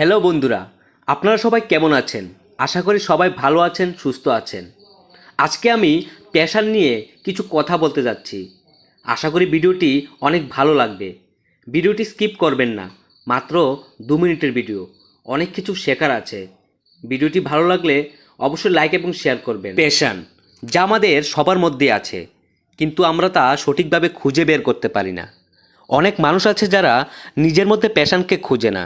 Hello বন্ধুরা, আপনারা সবাই কেমন আছেন? আশা করি সবাই ভালো আছেন, সুস্থ আছেন। আজকে আমি প্যাশান নিয়ে কিছু কথা বলতে যাচ্ছি। আশা করি ভিডিওটি অনেক ভালো লাগবে। ভিডিওটি স্কিপ করবেন না, মাত্র দু মিনিটের ভিডিও। অনেক কিছু শেখার আছে। ভিডিওটি ভালো লাগলে অবশ্যই লাইক এবং শেয়ার করবেন। প্যাশান, যা আমাদের সবার মধ্যে আছে, কিন্তু আমরা তা সঠিকভাবে খুঁজে বের করতে পারি না। অনেক মানুষ আছে যারা নিজের মধ্যে প্যাশানকে খুঁজে না।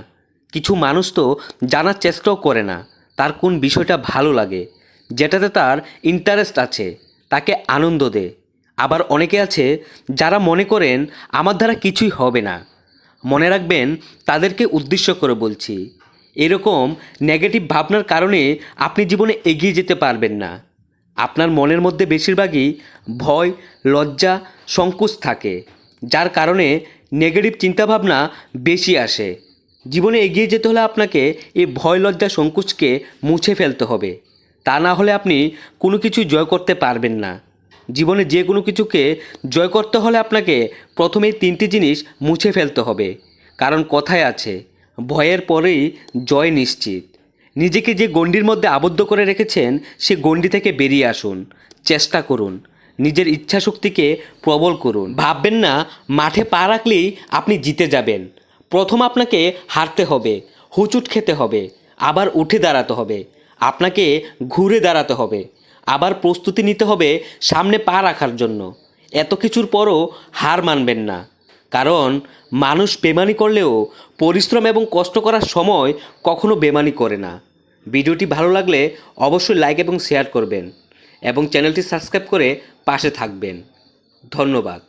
কিছু মানুষ তো জানার চেষ্টাও করে না, তার কোন বিষয়টা ভালো লাগে। যেটাতে তার ইন্টারেস্ট আছে, তাকে আনন্দ দে। আবার অনেকে আছে যারা মনে করেন, আমার দ্বারা কিছুই হবে না। মনে রাখবেন, তাদেরকে উদ্দেশ্য করে বলছি। এরকম নেগেটিভ ভাবনার কারণে আপনি জীবনে এগিয়ে যেতে পারবেন না। আপনার মনের মধ্যে বেশিরভাগই ভয়, লজ্জা, সংকোচ থাকে, যার কারণে নেগেটিভ চিন্তাভাবনা বেশি আসে। জীবনে এগিয়ে যেতে হলে আপনাকে এই ভয় লজ্জা সংকোচকে মুছে ফেলতে হবে। তা না হলে আপনি কোনো কিছু জয় করতে পারবেন না। জীবনে যে কোনো কিছুকে জয় করতে হলে আপনাকে প্রথমে তিনটি জিনিস মুছে ফেলতে হবে। কারণ কথায় আছে, ভয়ের পরেই জয় নিশ্চিত। নিজেকে যে গণ্ডির মধ্যে আবদ্ধ করে রেখেছেন, সে গণ্ডি থেকে বেরিয়ে আসুন। চেষ্টা করুন। নিজের ইচ্ছাশক্তিকে প্রবল করুন। ভাববেন না, মাঠে পা রাখলেই আপনি জিতে যাবেন। প্রথম আপনাকে হারতে হবে, হুচুট খেতে হবে, আবার উঠে দাঁড়াতে হবে, আপনাকে ঘুরে দাঁড়াতে হবে, আবার প্রস্তুতি নিতে হবে সামনে পা রাখার জন্য। এত কিছুর পরও হার মানবেন না, কারণ মানুষ বেমানি করলেও পরিশ্রম এবং কষ্ট করার সময় কখনো বেমানি করে না। ভিডিওটি ভালো লাগলে অবশ্যই লাইক এবং শেয়ার করবেন এবং চ্যানেলটি সাবস্ক্রাইব করে পাশে থাকবেন। ধন্যবাদ।